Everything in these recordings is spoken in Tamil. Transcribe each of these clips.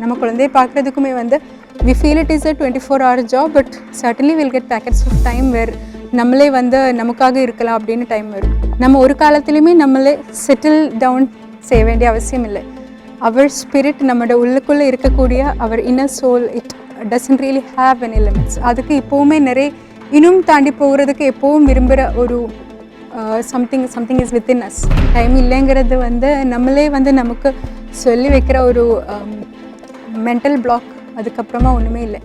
நம்ம குழந்தைய பார்க்குறதுக்குமே வந்து we feel it is a twenty four hour job but certainly will get packets of time where நம்மளே வந்து நமக்காக இருக்கலாம் அப்படின்னு டைம் வரும். நம்ம ஒரு காலத்துலேயுமே நம்மளே செட்டில் டவுன் செய்ய வேண்டிய அவசியம் இல்லை. அவர் ஸ்பிரிட் நம்மளோட உள்ளுக்குள்ளே இருக்கக்கூடிய our inner soul it doesn't really have an limits அதுக்கு இப்போவுமே நிறைய இன்னும் தாண்டி போகிறதுக்கு எப்போவும் விரும்புகிற ஒரு something something is within us time இல்லைங்கிறது வந்து நம்மளே வந்து நமக்கு சொல்லி வைக்கிற ஒரு மென்டல் பிளாக் அதுக்கப்புறமா ஒன்றுமே இல்லை.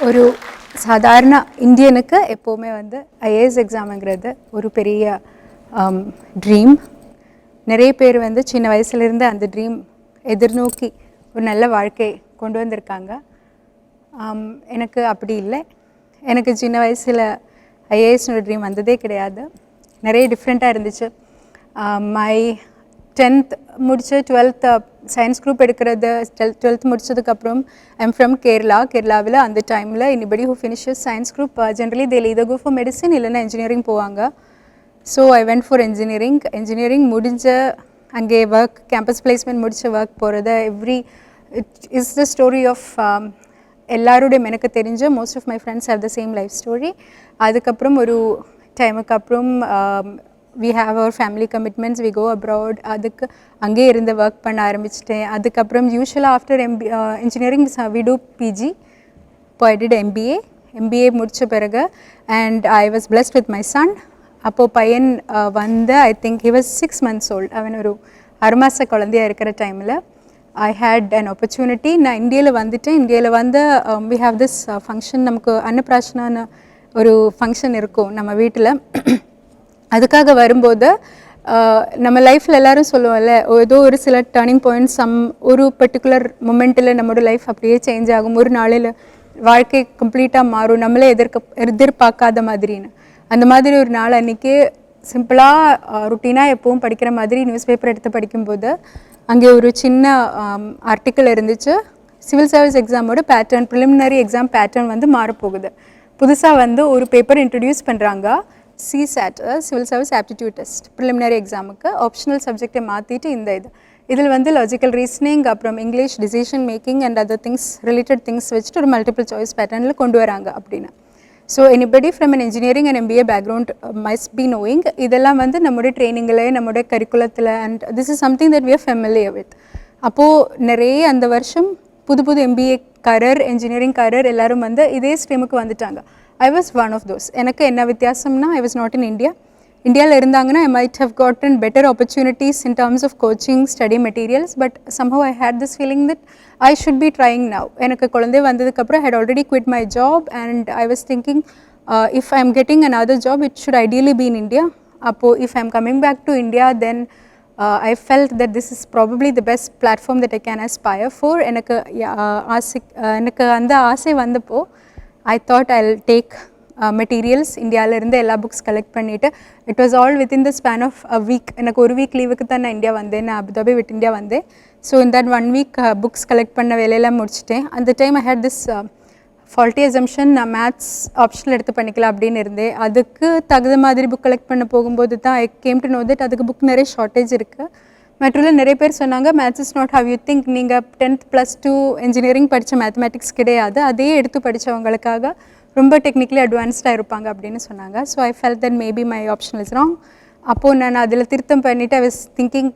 ஒரு சாதாரண இந்தியனுக்கு எப்போவுமே வந்து ஐஏஎஸ் எக்ஸாமுங்கிறது ஒரு பெரிய um, ட்ரீம் நிறைய பேர் வந்து சின்ன வயசுலேருந்து அந்த ட்ரீம் எதிர்நோக்கி ஒரு நல்ல வாழ்க்கை கொண்டு வந்திருக்காங்க. Um, எனக்கு அப்படி இல்லை. எனக்கு சின்ன வயசில் ஐஏஎஸ்னோட ட்ரீம் வந்ததே கிடையாது. நிறைய டிஃப்ரெண்ட்டாக இருந்துச்சு. மை டென்த் முடித்து டுவெல்த் சயின்ஸ் குரூப் எடுக்கிறது டுவெல்த் முடிச்சதுக்கப்புறம் ஐம் ஃப்ரம் கேரளா கேரளாவில் அந்த டைமில் anybody who finishes science group generally they'll இதை கோ ஃபார் மெடிசன் இல்லைன்னா இன்ஜினியரிங் போவாங்க. So I went for engineering engineering முடிஞ்ச அங்கே ஒர்க் கேம்பஸ் பிளேஸ்மெண்ட் முடித்த ஒர்க் போகிறது every it is the story of எல்லாரோடையும் எனக்கு தெரிஞ்ச most of my friends are the same life story அதுக்கப்புறம் ஒரு டைமுக்கு அப்புறம் we have our family commitments we go abroad அதுக்கு அங்கேயே இருந்து ஒர்க் பண்ண ஆரம்பிச்சிட்டேன். அதுக்கப்புறம் யூஸ்வலாக after M B engineering we do PG இப்போ ஐ டிட் எம்பிஏ எம்பிஏ முடித்த பிறகு and I was blessed with my son அப்போது பையன் uh, வந்து I think he was six months old அவன் ஒரு ஆறு மாத குழந்தையா இருக்கிற டைமில் ஐ ஹேட் அன் ஆப்பர்ச்சுனிட்டி நான் இந்தியாவில் வந்துட்டேன். இந்தியாவில் வந்து வி ஹாவ் திஸ் ஃபங்க்ஷன் நமக்கு அன்னப்பிராசனான ஒரு ஃபங்க்ஷன் இருக்கும் நம்ம வீட்டில். அதுக்காக வரும்போது நம்ம லைஃப்பில் எல்லாரும் சொல்லுவோம்ல ஏதோ ஒரு சில டேர்னிங் பாயிண்ட் சம் ஒரு பர்டிகுலர் மொமெண்ட்டில் நம்மளோட லைஃப் அப்படியே சேஞ்ச் ஆகும். ஒரு நாளில் வாழ்க்கை கம்ப்ளீட்டாக மாறும். நம்மளே எதிர்க்க எதிர்பார்க்காத மாதிரின்னு. அந்த மாதிரி ஒரு நாள் அன்றைக்கி சிம்பிளாக ருட்டீனாக எப்பவும் படிக்கிற மாதிரி நியூஸ் பேப்பர் எடுத்து படிக்கும்போது அங்கே ஒரு சின்ன ஆர்டிக்கல் இருந்துச்சு. சிவில் சர்வீஸ் எக்ஸாமோட பேட்டர்ன் ப்ரிலிமினரி எக்ஸாம் பேட்டர்ன் வந்து மாறப்போகுது. புதுசாக வந்து ஒரு பேப்பர் இன்ட்ரடியூஸ் பண்ணுறாங்க CSAT civil service aptitude test preliminary எக்ஸாமுக்கு ஆப்ஷனல் சப்ஜெக்டை மாற்றிட்டு இந்த இது. இதில் வந்து லாஜிக்கல் ரீசனிங் அப்புறம் English decision making and other things related things வச்சுட்டு ஒரு மல்டிபிள் சாய்ஸ் பேட்டர்னில் கொண்டு வராங்க அப்படின்னு. So anybody from an engineering and MBA background must be knowing இதெல்லாம் வந்து நம்முடைய ட்ரைனிங்கில் நம்முடைய கரிக்குலத்தில் and this is something that we are familiar with அப்போது நிறைய அந்த வருஷம் புது புது எம்பிஏ கரர் இன்ஜினியரிங் கரர் எல்லோரும் வந்து இதே ஸ்ட்ரீமுக்கு வந்துட்டாங்க. I was one of those எனக்கு என்ன வித்தியாசம்னா I was not in India இந்தியாவில் இருந்தாங்கன்னா I might have gotten better opportunities in terms of coaching study materials but somehow I had this feeling that I should be trying now எனக்கு குழந்தை வந்ததுக்கப்புறம் had already quit my job and I was thinking uh, if I'm getting another job it should ideally be in India அப்போ if I'm coming back to India then uh, I felt that this is probably the best platform that I can aspire for எனக்கு uh, ஆசை uh, எனக்கு அந்த ஆசை வந்தப்போ I thought I take materials இந்தியாவிலேருந்து எல்லா புக்ஸ் கலெக்ட் பண்ணிவிட்டு it was all within the span of a week எனக்கு ஒரு வீக் லீவுக்கு தான் நான் இந்தியா வந்தேன். நான் அபுதாபி விட் இந்தியா வந்தேன். ஸோ இந்த that one week books collect பண்ண வேலையெல்லாம் முடிச்சிட்டேன். அந்த time I had this faulty assumption நான் மேத்ஸ் ஆப்ஷனில் எடுத்து பண்ணிக்கலாம் அப்படின்னு இருந்தேன். அதுக்கு தகுந்த மாதிரி புக் கலெக்ட் பண்ண போகும்போது தான் I came to know that அதுக்கு புக் நிறைய ஷார்ட்டேஜ் இருக்குது மற்றொரு நிறைய பேர் சொன்னாங்க maths is not how you think நீங்கள் டென்த் ப்ளஸ் டூ இன்ஜினியரிங் படித்த மேத்தமெட்டிக்ஸ் கிடையாது. அதே எடுத்து படித்தவங்களுக்காக ரொம்ப டெக்னிக்கலி அட்வான்ஸ்டாக இருப்பாங்க அப்படின்னு சொன்னாங்க. So I felt that maybe my option is wrong அப்போது நான் அதில் திருத்தம் பண்ணிவிட்டு I was thinking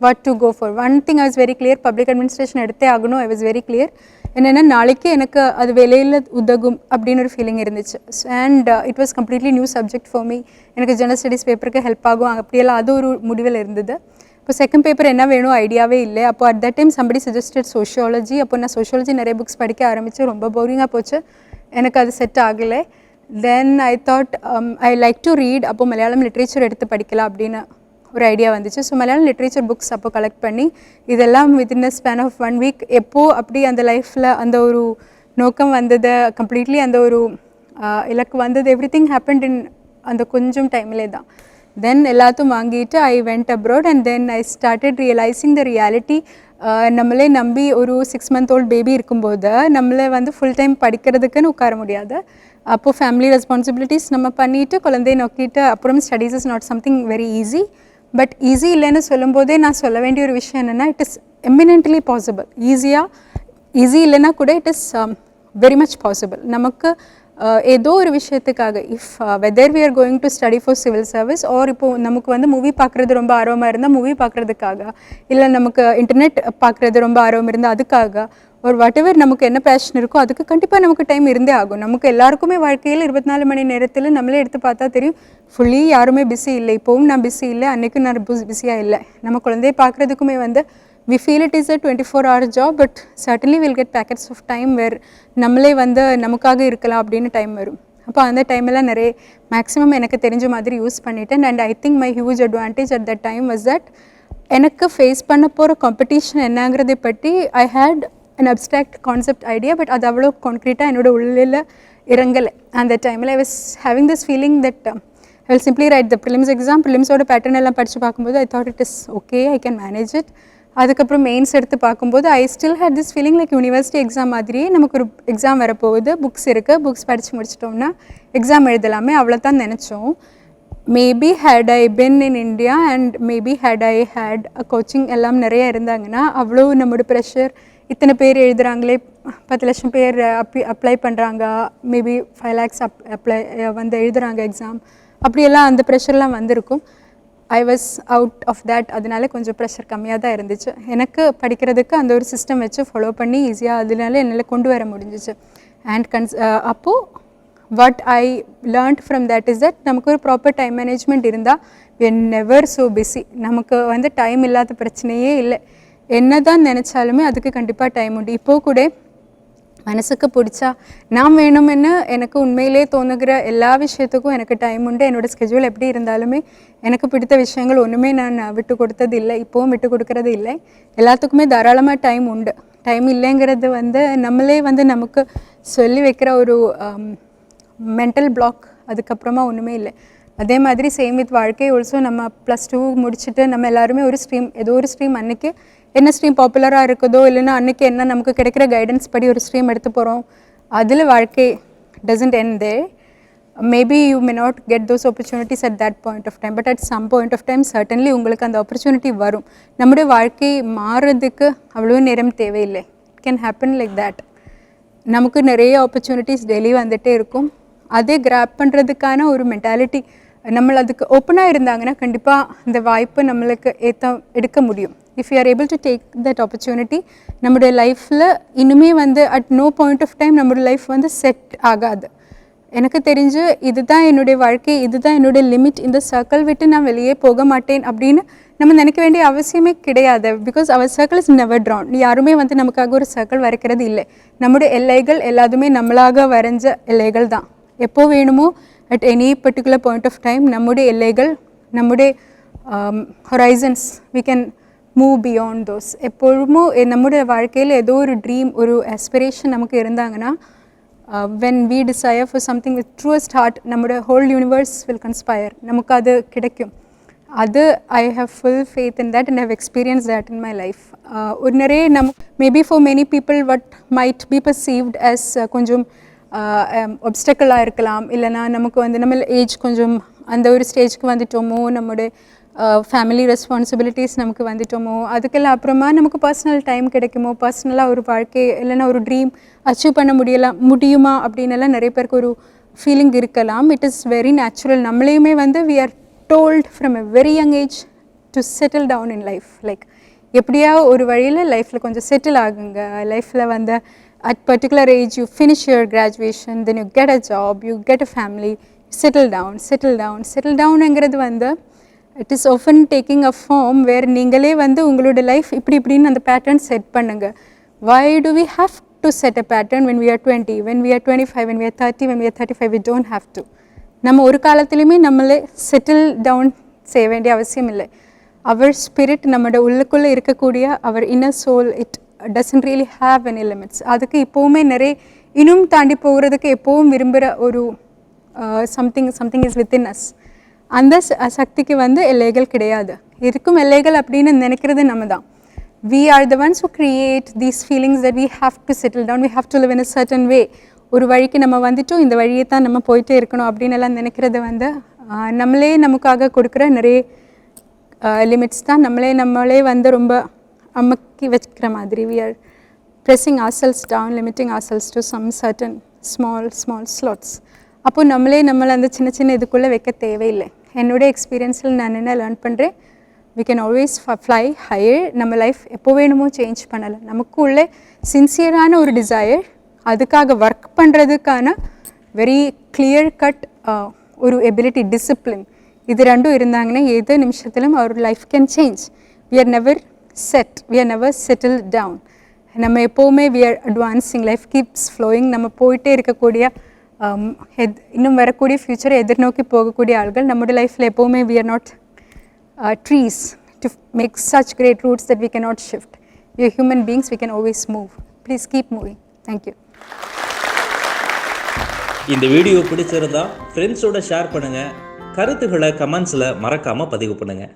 what to go for one thing I was very clear public administration எடுத்தே ஆகணும். ஐ வாஸ் வெரி கிளியர் என்னென்னா நாளைக்கு எனக்கு அது வெளியில் உதகும் அப்படின்னு ஒரு ஃபீலிங் இருந்துச்சு. And it was completely new subject for me எனக்கு ஜெனரல் ஸ்டடீஸ் பேப்பருக்கு ஹெல்ப் ஆகும். அப்படியெல்லாம் அது ஒரு முடிவில் இருந்தது. இப்போ செகண்ட் பேப்பர் என்ன வேணும்? ஐடியாவே இல்லை. அப்போ at that time somebody suggested sociology அப்போ நான் சோஷியாலஜி நிறைய புக்ஸ் படிக்க ஆரம்பித்து ரொம்ப போரிங்காக போச்சு. எனக்கு அது செட் ஆகலை. Then I thought I like to read அப்போ மலையாளம் லிட்ரேச்சர் எடுத்து படிக்கலாம் அப்படின்னு ஒரு ஐடியா வந்துச்சு. ஸோ மலையாளம் லிட்ரேச்சர் புக்ஸ் அப்போ கலெக்ட் பண்ணி இதெல்லாம் within a span of one week எப்போது அப்படி அந்த லைஃப்பில் அந்த ஒரு நோக்கம் வந்தது கம்ப்ளீட்லி அந்த ஒரு uh, இலக்கு வந்தது எவ்ரி திங் ஹேப்பன்ட் இன் அந்த கொஞ்சம் டைம்லே தான். தென் எல்லாத்தையும் வாங்கிட்டு I went abroad and then I started realising the reality நம்மளே நம்பி ஒரு சிக்ஸ் மந்த் ஓல்ட் பேபி இருக்கும்போது நம்மளே வந்து ஃபுல் டைம் படிக்கிறதுக்குன்னு உட்கார முடியாது. அப்போது ஃபேமிலி ரெஸ்பான்சிபிலிட்டிஸ் நம்ம பண்ணிவிட்டு குழந்தைய நோக்கிட்டு அப்புறம் studies is not something very easy but easy இல்லைன்னு சொல்லும்போதே நான் சொல்ல வேண்டிய ஒரு விஷயம் என்னென்னா இட் இஸ் எமினென்ட்லி பாசிபிள் ஈஸியாக ஈஸி இல்லைன்னா கூட it is very much possible நமக்கு ஏதோ ஒரு விஷயத்துக்காக if whether we are going to study for civil service or இப்போ நமக்கு வந்து மூவி பார்க்குறது ரொம்ப ஆர்வமாக இருந்தால் மூவி பார்க்குறதுக்காக இல்லை நமக்கு இன்டர்நெட் பார்க்குறது ரொம்ப ஆர்வம் இருந்தால் அதுக்காக ஒரு வாட் எவர் நமக்கு என்ன பேஷன் இருக்கோ அதுக்கு கண்டிப்பாக நமக்கு டைம் இருந்தே ஆகும். நமக்கு எல்லாருக்குமே வாழ்க்கையில் இருபத்தி நாலு மணி நேரத்தில் நம்மளே எடுத்து பார்த்தா தெரியும் ஃபுல்லி யாருமே பிஸி இல்லை. இப்போவும் நான் பிஸி இல்லை அன்றைக்கும் நான் பிஸியாக இல்லை. நம்ம குழந்தைய பார்க்குறதுக்குமே வந்து we feel it is a twenty four hour job but certainly will get packets of time where நம்மளே வந்து நமக்காக இருக்கலாம் அப்படின்னு டைம் வரும். அப்போ அந்த டைமெல்லாம் நிறைய மேக்ஸிமம் எனக்கு தெரிஞ்ச மாதிரி யூஸ் பண்ணிட்டேன். And I think my huge advantage at that time was that எனக்கு ஃபேஸ் பண்ண போகிற காம்படிஷன் என்னங்கிறதை பற்றி I had an abstract concept idea but அது அவ்வளோ கான்க்ரீட்டாக என்னோட உள்ளில் இறங்கலை. அந்த டைமில் I was having this feeling that I will simply write the prelims exam ப்ரிலிம்ஸோட pattern எல்லாம் படித்து பார்க்கும்போது I thought it is okay I can manage it அதுக்கப்புறம் மெயின்ஸ் எடுத்து பார்க்கும்போது I still had this feeling like university exam மாதிரியே நமக்கு ஒரு எக்ஸாம் வரப்போகுது. புக்ஸ் இருக்குது புக்ஸ் படித்து முடிச்சிட்டோம்னா எக்ஸாம் எழுதலாமே அவ்வளோ தான் நினச்சோம் maybe had I been in India and maybe had I had coaching எல்லாம் நிறைய இருந்தாங்கன்னா அவ்வளோ நம்மளோட ப்ரெஷர் இத்தனை பேர் எழுதுகிறாங்களே பத்து லட்சம் பேர் அப்பி அப்ளை பண்ணுறாங்க மேபி ஃபைவ் லேக்ஸ் அப் அப்ளை வந்து எழுதுகிறாங்க எக்ஸாம் அப்படியெல்லாம் அந்த ப்ரெஷர்லாம் வந்திருக்கும். I was out of that அதனால கொஞ்சம் ப்ரெஷர் கம்மியாக தான் இருந்துச்சு. எனக்கு படிக்கிறதுக்கு அந்த ஒரு சிஸ்டம் வச்சு ஃபாலோ பண்ணி ஈஸியாக அதனால என்னால் கொண்டு வர முடிஞ்சிச்சு. அண்ட் கன்ஸ் அப்போது what I learned from that is that நமக்கு ஒரு ப்ராப்பர் டைம் மேனேஜ்மெண்ட் இருந்தால் என் நெவர் ஸோ பிஸி நமக்கு வந்து டைம் இல்லாத பிரச்சனையே இல்லை. என்ன தான் நினச்சாலுமே அதுக்கு கண்டிப்பாக டைம் உண்டு. இப்போது கூட மனசுக்கு பிடிச்சா நான் வேணுமென்னு எனக்கு உண்மையிலே தோணுகிற எல்லா விஷயத்துக்கும் எனக்கு டைம் உண்டு. என்னோட ஸ்கெட்யூல் எப்படி இருந்தாலுமே எனக்கு பிடித்த விஷயங்கள் ஒன்றுமே நான் விட்டு கொடுத்தது இல்லை. இப்போவும் விட்டு கொடுக்கறது இல்லை. எல்லாத்துக்குமே தாராளமாக டைம் உண்டு. டைம் இல்லைங்கிறது வந்து நம்மளே வந்து நமக்கு சொல்லி வைக்கிற ஒரு மென்டல் பிளாக் அதுக்கப்புறமா ஒன்றுமே இல்லை. அதே மாதிரி சேம் வித் வாழ்க்கை. ஆல்சோ நம்ம ப்ளஸ் டூ முடிச்சுட்டு நம்ம எல்லாருமே ஒரு ஸ்ட்ரீம் ஏதோ ஒரு ஸ்ட்ரீம் அன்றைக்கி என்ன ஸ்ட்ரீம் பாப்புலராக இருக்குதோ இல்லைன்னா அன்றைக்கி என்ன நமக்கு கிடைக்கிற கைடன்ஸ் படி ஒரு ஸ்ட்ரீம் எடுத்து போகிறோம் அதில் வாழ்க்கை doesn't end there maybe you may not get those opportunities at that point of time but at some point of time certainly உங்களுக்கு அந்த ஆப்பர்ச்சுனிட்டி வரும். நம்முடைய வாழ்க்கை மாறுறதுக்கு அவ்வளோ நேரம் தேவையில்லை. It can happen like that நமக்கு நிறைய ஆப்பர்ச்சுனிட்டிஸ் டெய்லி வந்துகிட்டே இருக்கும். அதே கிராப் பண்ணுறதுக்கான ஒரு மென்டாலிட்டி நம்ம அதுக்கு ஓப்பனாக இருந்தாங்கன்னா கண்டிப்பாக அந்த வாய்ப்பு நம்மளுக்கு ஏற்ற எடுக்க முடியும். If you are able to take that opportunity நம்முடைய லைஃப்பில் இன்னுமே வந்து at no point of time நம்மளுடைய லைஃப் வந்து செட் ஆகாது. எனக்கு தெரிஞ்சு இதுதான் என்னுடைய வாழ்க்கை இதுதான் என்னுடைய லிமிட் இந்த சர்க்கிள் விட்டு நான் வெளியே போக மாட்டேன் அப்படின்னு நம்ம நினைக்க வேண்டிய அவசியமே கிடையாது. Because our circle is never drawn யாருமே வந்து நமக்காக ஒரு சர்க்கிள் வரைக்கிறது இல்லை. நம்முடைய எல்லைகள் எல்லாத்துமே நம்மளாக வரைஞ்ச எல்லைகள் தான். எப்போ வேணுமோ at any particular point of time நம்முடைய எல்லைகள் நம்முடைய horizons we can move beyond those எப்பொழுதுமோ நம்முடைய வாழ்க்கையில் ஏதோ ஒரு ட்ரீம் ஒரு ஆஸ்பிரேஷன் நமக்கு இருந்தாங்கன்னா when we desire for something with truest heart நம்முடைய ஹோல் யூனிவர்ஸ் வில் கன்ஸ்பயர் நமக்கு அது கிடைக்கும் அது I have full faith in that and have experience that in my life ஒரு நிறைய நம் maybe for many people what might be perceived as கொஞ்சம் ஒப்ஸ்டக்கிளாக இருக்கலாம். இல்லைனா நமக்கு வந்து நம்ம ஏஜ் கொஞ்சம் அந்த ஒரு ஸ்டேஜ்க்கு வந்துட்டோமோ நம்முடைய ஃபேமிலி ரெஸ்பான்சிபிலிட்டிஸ் நமக்கு வந்துட்டோமோ அதுக்கெல்லாம் அப்புறமா நமக்கு பர்சனல் டைம் கிடைக்குமோ பர்சனலாக ஒரு வாழ்க்கை இல்லைன்னா ஒரு ட்ரீம் அச்சீவ் பண்ண முடியலாம் முடியுமா அப்படின்னெல்லாம் நிறைய பேருக்கு ஒரு ஃபீலிங் இருக்கலாம். இட் இஸ் வெரி நேச்சுரல் நம்மளையுமே வந்து we are told from a very young age to settle down in life like எப்படியா ஒரு வழியில் லைஃப்பில் கொஞ்சம் செட்டில் ஆகுங்க. லைஃப்பில் வந்து at particular age you finish your graduation then you get a job you get a family settle down settle down settle டவுனுங்கிறது வந்து it is often taking a form where நீங்களே வந்து உங்களோட லைஃப் இப்படி இப்படின்னு அந்த பேட்டர்ன் செட் பண்ணுங்கள் why do we have to set a pattern when we are twenty when we are twenty five when we are thirty when we are thirty five we don't have to நம்ம ஒரு காலத்துலேயுமே நம்மளே செட்டில் டவுன் செய்ய வேண்டிய அவசியம் இல்லை. அவர் ஸ்பிரிட் நம்மளோட உள்ளுக்குள்ளே இருக்கக்கூடிய our inner soul it doesn't really have any limits அதுக்கு இப்போவுமே நிறைய இன்னும் தாண்டி போகிறதுக்கு எப்போவும் விரும்புகிற ஒரு something something is within us அந்த சக்திக்கு வந்து எல்லைகள் கிடையாது. இருக்கும் எல்லைகள் அப்படின்னு நினைக்கிறது நம்ம தான் we are the ones who create these feelings that we have to settle down we have to live in a certain way ஒரு வழிக்கு நம்ம வந்துட்டோம் இந்த வழியை தான் நம்ம போயிட்டே இருக்கணும் அப்படின்னு எல்லாம் நினைக்கிறது வந்து நம்மளே நமக்காக கொடுக்குற நிறைய லிமிட்ஸ் தான். நம்மளே நம்மளே வந்து ரொம்ப அமுக்கி வச்சுக்கிற மாதிரி. We are pressing ourselves down limiting ourselves to some certain small small slots அப்போது நம்மளே நம்மளை அந்த சின்ன சின்ன இதுக்குள்ளே வைக்க தேவையில்லை. என்னுடைய எக்ஸ்பீரியன்ஸில் நான் என்ன லேர்ன் பண்ணுறேன் we can always fly higher நம்ம லைஃப் எப்போ வேணுமோ சேஞ்ச் பண்ணலாம். நமக்குள்ளே சின்சியரான ஒரு டிசையர் அதுக்காக ஒர்க் பண்ணுறதுக்கான வெரி கிளியர் கட் ஒரு எபிலிட்டி டிசிப்ளின் இது ரெண்டும் இருந்தாங்கன்னா எது நிமிஷத்திலும் our life can change we are never set we are never settle down நம்ம எப்போவுமே we are advancing life keeps flowing நம்ம போயிட்டே இருக்கக்கூடிய இன்னும் வரக்கூடிய ஃப்யூச்சரை எதிர்நோக்கி போகக்கூடிய ஆள்கள் நம்முடைய லைஃப்பில் எப்போவுமே we are not trees to make such great roots that we can not shift you human beings we can always move please keep moving thank you இந்த வீடியோ பிடிச்சிருந்தா ஃப்ரெண்ட்ஸோட ஷேர் பண்ணுங்கள் கருத்துக்களை கமெண்ட்ஸில் மறக்காமல் பதிவு பண்ணுங்கள்